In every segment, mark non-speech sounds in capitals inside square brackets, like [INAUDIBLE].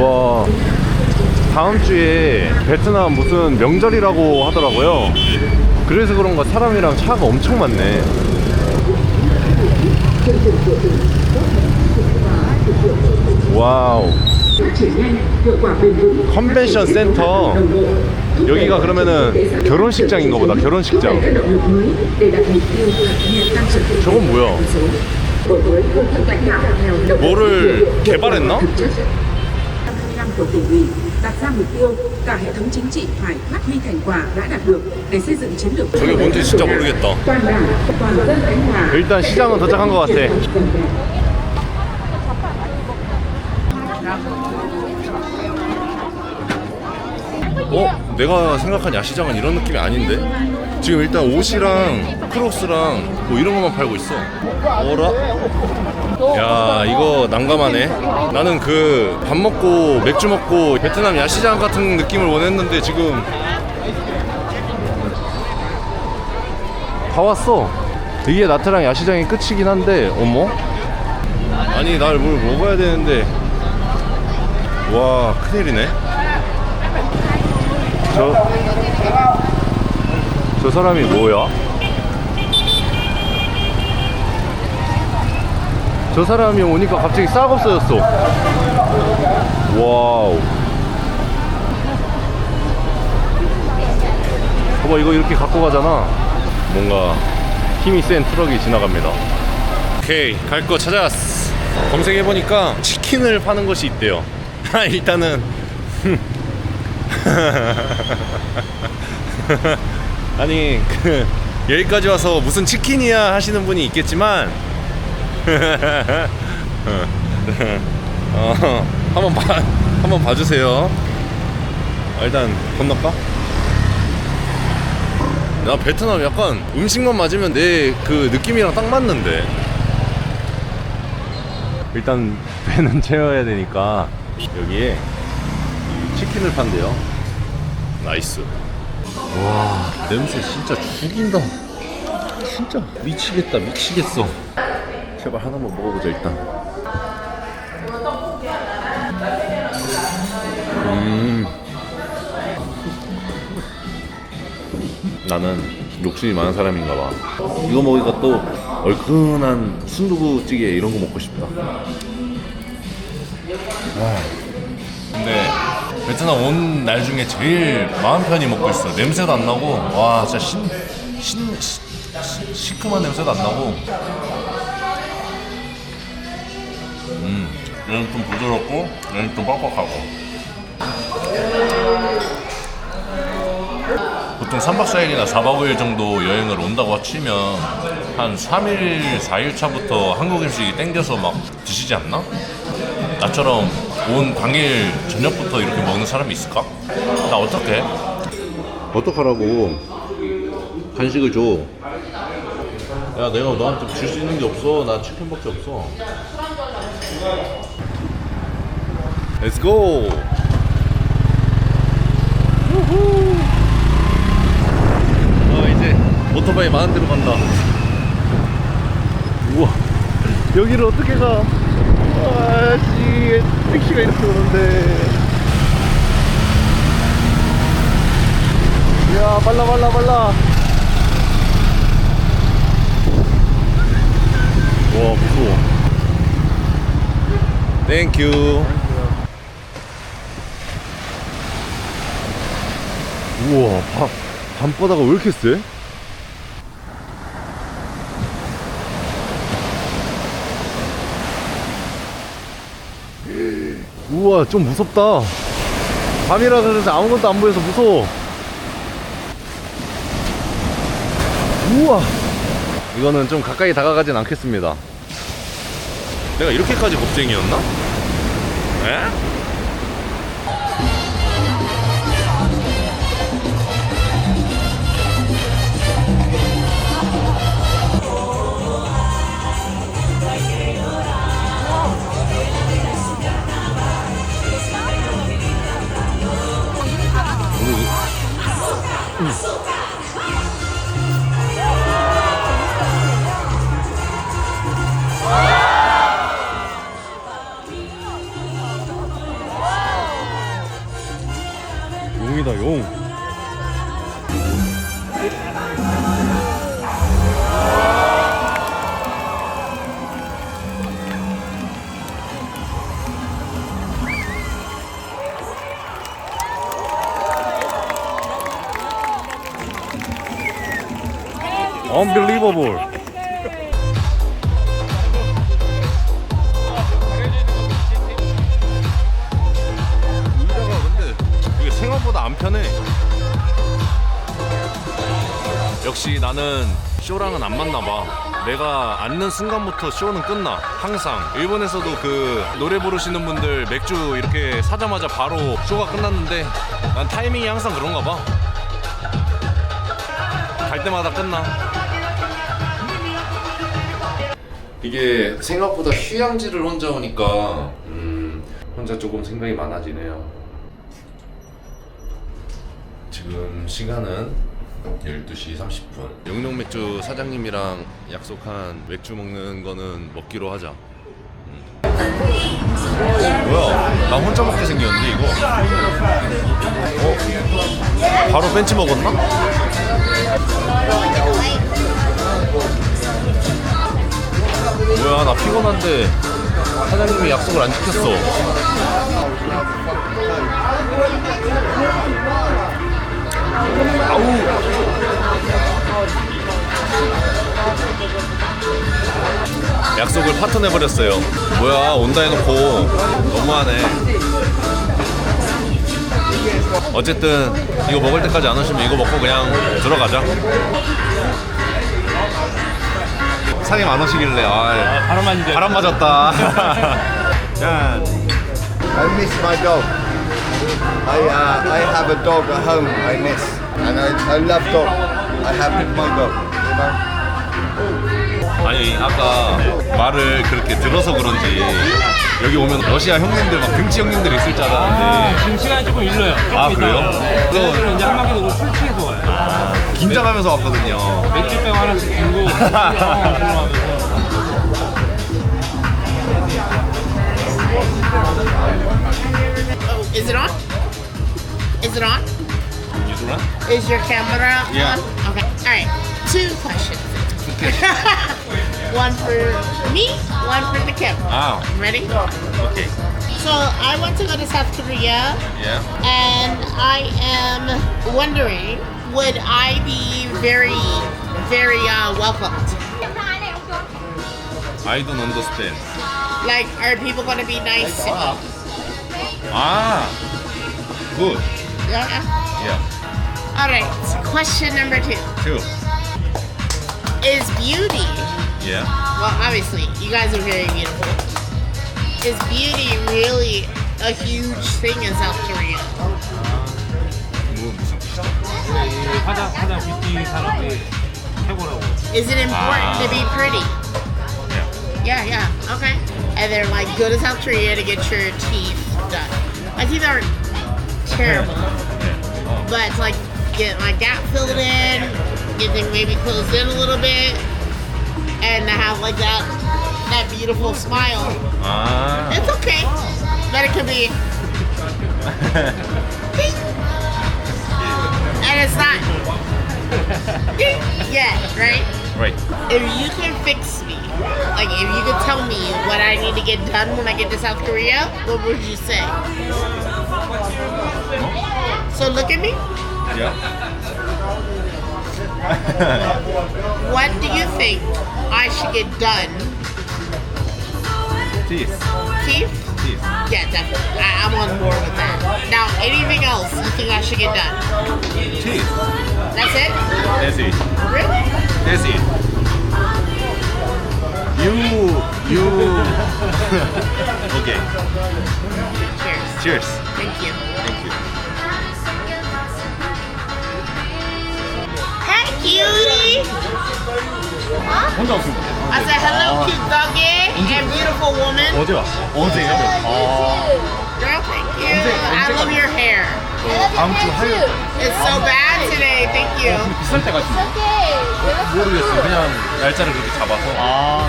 와 다음 주에 베트남 무슨 명절이라고 하더라고요. 그래서 그런가 사람이랑 차가 엄청 많네. 와우. 컨벤션 센터. 여기가 그러면은 결혼식장인가 보다. 결혼식장. 저건 뭐야? 뭐를 개발했나? Năm của tỉnh ủy đặt ra mục tiêu cả hệ thống chính trị phải phát huy thành quả đã đạt được để xây dựng chiến lược 저게 뭔지 진짜 모르겠다. toàn đảng toàn dân khánh hòa 일단 시장은 도착한 것 같아. 어? 내가 생각한 야시장은 이런 느낌이 아닌데? 지금 일단 옷이랑 크록스랑 뭐 이런 것만 팔고 있어. 어라? 야, 이거 난감하네. 나는 그 밥 먹고 맥주 먹고 베트남 야시장 같은 느낌을 원했는데 지금 다 왔어. 이게 나트랑 야시장의 끝이긴 한데, 어머? 아니, 날 뭘 먹어야 되는데. 와, 큰일이네. 저, 저 사람이 뭐야? 저 사람이 오니까 갑자기 싹 없어졌어. 와우. 봐봐, 이거 이렇게 갖고 가잖아. 뭔가 힘이 센 트럭이 지나갑니다. 오케이, 갈 거 찾았어. 검색해보니까 치킨을 파는 것이 있대요. [LAUGHS] 아, 일단은. [LAUGHS] 아니, 그, 여기까지 와서 무슨 치킨이야 하시는 분이 있겠지만, 어, 한번 봐, 한번 봐주세요. 어, 일단 건널까? 나 베트남 약간 음식만 맞으면 내 그 느낌이랑 딱 맞는데. 일단 [LAUGHS] 배는 채워야 되니까 여기에 이 치킨을 판대요. 나이스. 와 냄새 진짜 죽인다. 진짜 미치겠다 미치겠어. 제발 하나만 먹어보자 일단. 음. 나는 욕심이 많은 사람인가 봐. 이거 먹으니까 또 얼큰한 순두부찌개 이런 거 먹고 싶다. 근데 베트남 온 날 중에 제일 마음 편히 먹고 있어. 냄새도 안 나고 와 진짜 신, 신, 시, 시, 시큼한 냄새도 안 나고. 얘는 좀 부드럽고 얘는 좀 뻑뻑하고. 보통 3박 4일이나 4박 5일 정도 여행을 온다고 치면 한 3일, 4일 차부터 한국 음식이 땡겨서 막 드시지 않나? 나처럼 온 당일 저녁부터 이렇게 먹는 사람이 있을까? 나 어떡해? 어떡하라고 간식을 줘. 야 내가 너한테 줄 수 있는 게 없어. 나 치킨밖에 없어. Let's go. 우후. 아 이제 오토바이 많은 데로 간다. 우와 여기를 어떻게 가? 아씨 택시가 이렇게 오는데. 야 빨라 빨라 빨라 와 무서워 땡큐 우와 밤, 밤바다가 왜 이렇게 세? 우와 좀 무섭다 밤이라 그래서 아무것도 안 보여서 무서워 우와 이거는 좀 가까이 다가가진 않겠습니다 내가 이렇게까지 겁쟁이였나? 에? Unbelievable. 의자가 근데 이게 생각보다 안 편해. 역시 나는 쇼랑은 안 맞나 봐. 내가 앉는 순간부터 쇼는 끝나. 항상 일본에서도 그 노래 부르시는 분들 맥주 이렇게 사자마자 바로 쇼가 끝났는데 난 타이밍이 항상 그런가 봐. 갈 때마다 끝나. 이게 생각보다 휴양지를 혼자 오니까 음, 혼자 조금 생각이 많아지네요. 지금 시간은 12시 30분. 용룡 맥주 사장님이랑 약속한 맥주 먹는 거는 먹기로 하자. 음. 뭐야? 나 혼자 먹게 생겼는데 이거? 어? 바로 벤치 먹었나? 뭐야 나 피곤한데. 사장님이 약속을 안 지켰어. 아우. 약속을 파토내버렸어요. 뭐야 온다 해놓고. 너무하네. 어쨌든 이거 먹을 때까지 안 오시면 이거 먹고 그냥 들어가자 사장님 안 오시길래 아, 바로 맞는데. 바람 맞았다 짠 I miss my dog. I uh, I have a dog at home. I miss, and I, I love dog. I have with my dog. You know. 아니 아까 말을 그렇게 들어서 그런지 여기 오면 러시아 형님들 막 등치 형님들 있을 줄 알았는데 지금 시간이 조금 일러요. 아, 그래요? 있다가. 얘네들은 이제 한마디 오고 술 취해서 와요. 긴장하면서 왔거든요 맥주병 하나씩 들고 들어가면서. Oh, is it on? Is it on? Is your camera Yeah. on? Okay. All right. Two questions. [LAUGHS] one for me, one for the camp. Oh. You ready? Okay. So I want to go to South Korea. Yeah. And I am wondering, would I be very, very uh, welcomed? I don't understand. Like, are people gonna be nice? Ah, good. Yeah. Yeah. All right. Question number two Two. is beauty yeah Well, obviously, you guys are very beautiful. Is beauty really a huge thing in South Korea? 뭐 무슨 뜻이죠? 이 화장 화장 뷰티 사람들이 최고라고. Is it important to be pretty? yeah Yeah, yeah. Okay. And they're like, go to South Korea to get your teeth done. My teeth aren't terrible, 어. but it's like get my gap filled in, get them maybe closed in a little bit, and to have like that that beautiful smile. 아 It's okay. But it could be. Ding. [LAUGHS] and it's not. Ding [LAUGHS] yet, right? right If you can fix me, like if you could tell me what I need to get done when I get to South Korea, what would you say? So look at me. yeah [LAUGHS] What do you think I should get done? teeth Keith? teeth Yeah, definitely. I, I'm on board with that. Now, anything else you think I should get done? teeth That's it? that's it Really? that's it you you [LAUGHS] [LAUGHS] okay Cheers. cheers Thank you. thank you Cutie. 혼자 왔습니다 I said hello, cute doggy and beautiful woman. 어제 왔어 어제요? Girl, thank you. I love your hair. 다음 주 화요일 It's so bad today. Thank you. 비쌀 때가 있습니다 모르겠어요 그냥 날짜를 그렇게 잡아서 아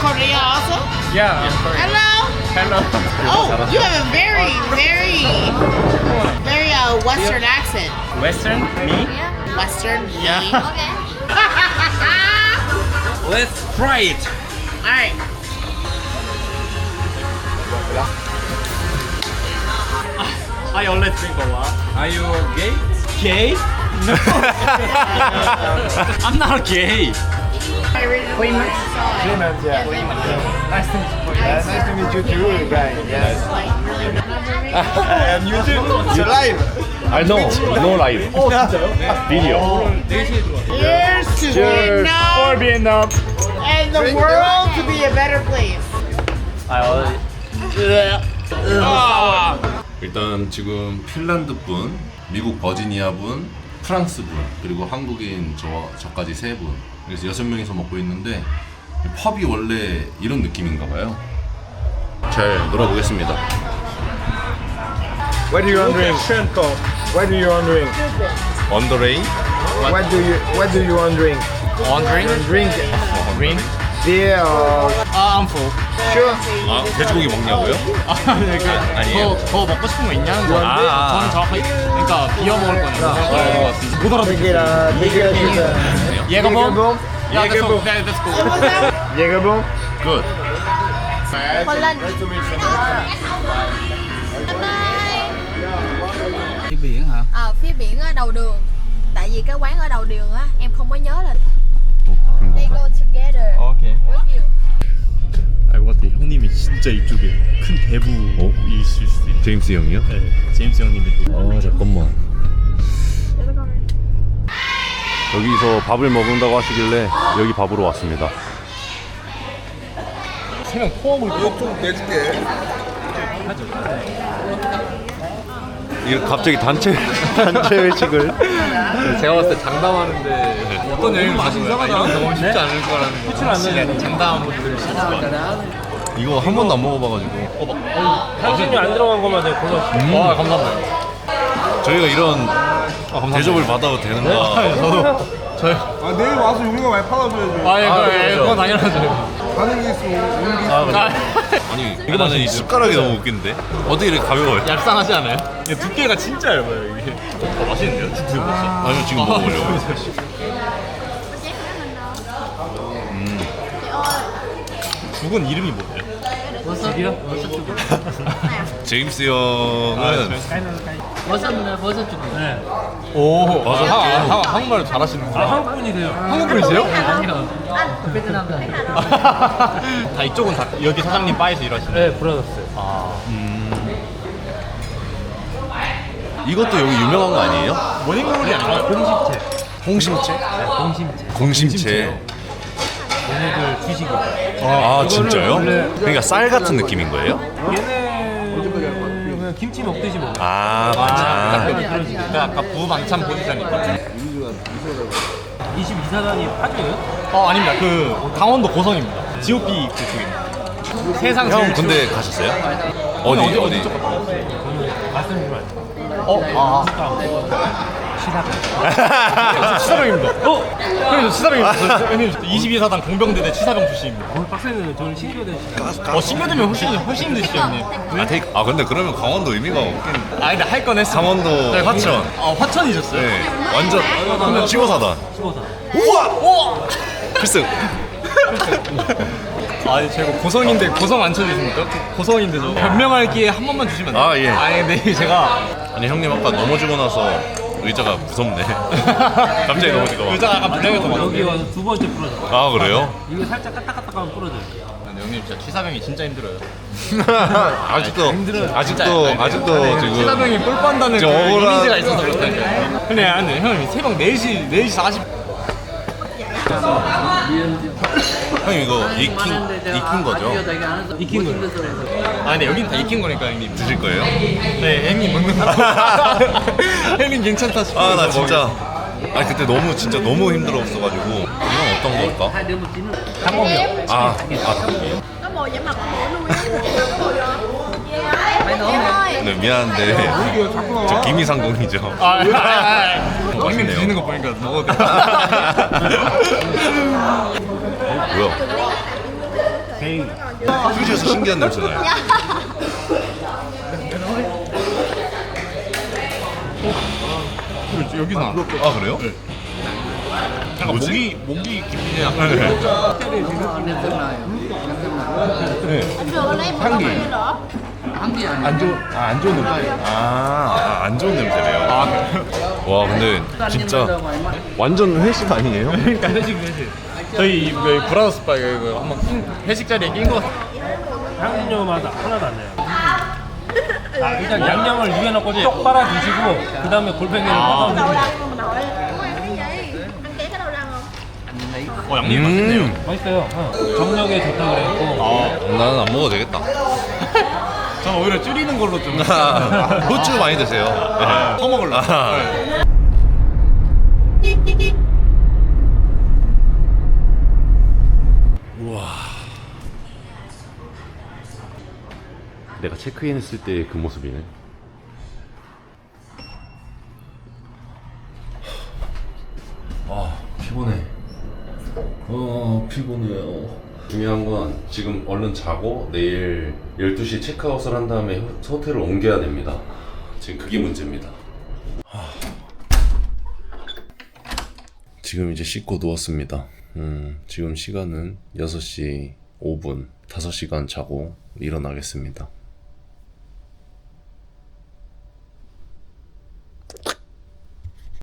Korea also. yeah Hello. hello Oh, you have a very, very, very uh, Western accent. Western, me. Western. Yeah. Okay. [LAUGHS] Let's try it. All right. I always drink a lot. Are you gay? Gay? No. [LAUGHS] [LAUGHS] I'm not gay. Clemens, yeah. Nice to meet you. Uh, nice to meet you too, guy. Yes. and you too. You live. I know no live video Here's to Vietnam Vietnam. and the world to be a better place. 일단 지금 핀란드 분, 미국 버지니아 분, 프랑스 분, 그리고 한국인 저 저까지 세 분. 그래서 여섯 명이서 먹고 있는데 펍이 원래 이런 느낌인가 봐요. 잘 놀아보겠습니다. What do you want drink? What do you want drink? 언더레인? What do you What do you want drink? On drink? Drink Drink? beer or 아, I'm full. sure? 아 돼지고기 먹냐고요? 아, 그러니까 아니에요. 더, 더 먹고 싶은 거 있냐는 거. 아. 저는 정확하게 그러니까 비어 먹을 거냐고. 그런 거 같습니다. 못 알아듣겠어요. Tequila, tequila, tequila. 예거봉? Jägerbomb. 야, that's Jägerbomb. okay. That's cool. Jägerbomb. 굿. Ờ, phía biển ở đầu đường Tại vì cái quán ở đầu đường á Em không có nhớ là They go together 오케이. with you 알고 봤더니 형님이 진짜 이쪽에 큰 대부이실 수도 있어요. 제임스 형이요? 네, 제임스 형님이 또 아 잠깐만. 여기서 밥을 먹는다고 하시길래 여기 밥으로 왔습니다. 세명 포함을 좀 내줄게. 이거 갑자기 단체 단체 회식을 제가 봤을 때 장담하는데 어떤 여행을 가신 거예요? 이런 경험 쉽지 않을 거라는 거. 장담한 분들이 있을 것 같아요. 이거 한 번도 안 먹어봐가지고 향신료 안 들어간 것만 내가 골라. 와, 감사합니다. 저희가 이런 대접을 받아도 되는가? 저도 저희 아 내일 와서 우리가 많이 팔아줘야지. 아, 예, 아, 그거, 예. 그건 당연하죠. 게 있으면 오는 게 아, 아니 이거 나는 이 숟가락이 너무 웃긴데 어떻게 이렇게 가벼워요? 얄쌍하지 않아요? 이게 두께가 진짜 얇아요, 이게. 어, 맛있는데요? 죽 드셔보어 아니요 지금 먹어보려고 죽은 이름이 뭐예요? 제임스 형은 오, 맞아. 아, 아, 한- 한국말 잘하시는구나. 아, 한국 분이세요. 한국 분이세요? 다 이쪽은 다 여기 사장님 바에서 일하시는 네, 브라더스. 이것도 여기 유명한 거 아니에요? 모닝글로리 아닌가요? 공식체. 홍심채? 공심체. 공심채 얘네들 주식이. 아 진짜요? 그러니까 쌀 같은 느낌인 거예요? 얘네 그냥 김치 먹듯이 먹어. 아 아, 반찬 그 아까 부반찬 보시자니까. 22사단이 파주예요? 어, 아닙니다. 그 강원도 고성입니다. GOP 그쪽입니다. 세상 형 제일 군대 가셨어요? 어디 어디, 어디? 어디 말씀 좀 알죠. 어, 아. 치사병입니다. 어? 형님, 저 치사병입니다. 저- 형님, 22사단 공병대대 치사병 출신입니다. 오늘 빡세는 저는 신교대 어, 신교되면 훨씬, 훨씬 힘드시죠, 형님? 아, 되게- 아 근데 그러면 강원도 의미가 없긴 아, 근데 할 건 했어. 강원도 네, 화천. 어, 화천이셨어요? 네 완전 15사단 15사. 우와! 우와! 필승 [LAUGHS] 아니, 제가 고성인데 고성 안 쳐주십니까? 고성인데 저 변명할 기회 한 번만 주시면 안 돼요? 아, 예. 아니, 근데 제가 아니 형님 아까 넘어지고 나서 의자가 무섭네 [LAUGHS] 갑자기 넘어지고 막. 의자가 약간 불량했던 것 여기. 와서 두 번째 부러져. 아 그래요? 이거 살짝 까딱까딱하면 부러져요. 근데 형님 진짜 치사병이 진짜 힘들어요. [LAUGHS] 아직도 아직도 아직도 지금 치사병이 뿔 빤다는 그저 억울한- 이미지가 있어서 그렇다니까요. [LAUGHS] 근데 아니 형님 새벽 4시 4시 40 형님 이거 익힌 익힌 거죠? 익힌 거예요. 아 근데 여긴 다 익힌 거니까 형님 드실 거예요? 네 형님 먹는 거 [LAUGHS] 형님 괜찮다 싶어 아나 진짜 아 그때 너무 진짜 너무 힘들었어가지고 이건 어떤 걸까? 닭고기요 아, 아 Có mồi vậy mà có mồi nuôi á Có mồi rồi Em ơi 네, 미안한데 저 김이상공이죠. 아, 아, 아, 아. 형님 맛있네요. 드시는 거 보니까 먹어도 [LAUGHS] 돼 [LAUGHS] 뭐야? 휴지에서 신기한 냄새 나요. 여기서 나. 아 그래요? 약간 뭐지? 목이 목이 깊이 약간. 향기 안 좋은 아 안 좋은 냄새 아안 좋은 냄새래요 와 근데 진짜 완전 회식 아니에요? 그러니까 회식 회식. 저희 여기 브라더스 바 이거 한번 낀- 회식 자리에 낀 거. 향신료 맛 하나도 안 나요. 아, 일단 양념을 위에 넣고 쪽 빨아 드시고 그 다음에 골뱅이를 ăn cái đầu răng không 어 양념 맛있네요. 음 맛있어요. 어. 정력에 좋다 그랬고. 아, 나는 안 먹어도 되겠다 [LAUGHS] 저는 오히려 줄이는 걸로 좀. [LAUGHS] 후추 많이 드세요 네. 퍼먹을라. 내가 체크인 했을 때 그 모습이네. 아, 피곤해. 어, 피곤해요. 중요한 건 지금 얼른 자고 내일 12시 체크아웃을 한 다음에 호- 호텔을 옮겨야 됩니다. 지금 그게 문제입니다. 하. 지금 이제 씻고 누웠습니다. 음, 지금 시간은 6시 5분. 5시간 자고 일어나겠습니다.